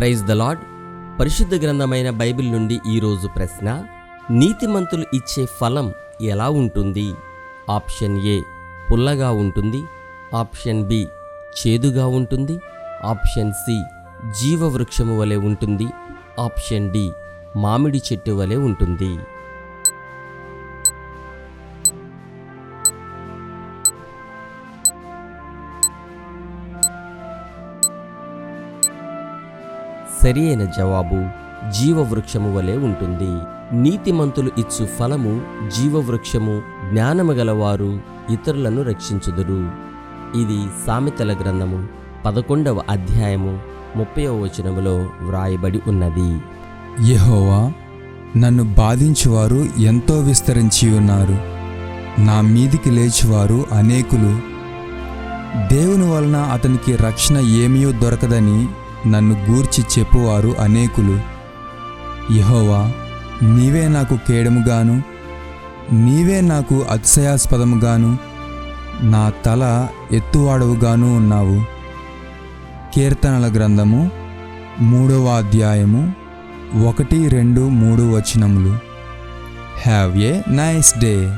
Praise the lord పరిశుద్ధ గ్రంథమైన Bible నుండి ఈరోజు ప్రశ్న నీతిమంతులు ఇచ్చే ఫలం ఎలా ఉంటుంది? ఆప్షన్ ఏ పుల్లగా ఉంటుంది. ఆప్షన్ బి చేదుగా ఉంటుంది. ఆప్షన్ సి జీవవృక్షము వలె ఉంటుంది. ఆప్షన్ డి మామిడి చెట్టు వలె ఉంటుంది. సరి అయిన జవాబు జీవవృక్షము వలె ఉంటుంది. నీతిమంతులు ఇచ్చు ఫలము జీవవృక్షము జ్ఞానము గలవారు ఇతరులను రక్షించుదురు. ఇది సామెతల గ్రంథము పదకొండవ అధ్యాయము ముప్పైవ వచనములో వ్రాయబడి ఉన్నది. యహోవా నన్ను బాధించువారు ఎంతో విస్తరించి ఉన్నారు. నా మీదికి లేచివారు అనేకులు. దేవుని వలన అతనికి రక్షణ ఏమీ దొరకదని నన్ను గూర్చి చెప్పువారు అనేకులు. యహోవా నీవే నాకు కేడముగాను నీవే నాకు అతిశయాస్పదముగాను నా తల ఎత్తువాడవుగాను ఉన్నావు. కీర్తనల గ్రంథము మూడవ అధ్యాయము ఒకటి రెండు మూడు వచనములు. Have a nice day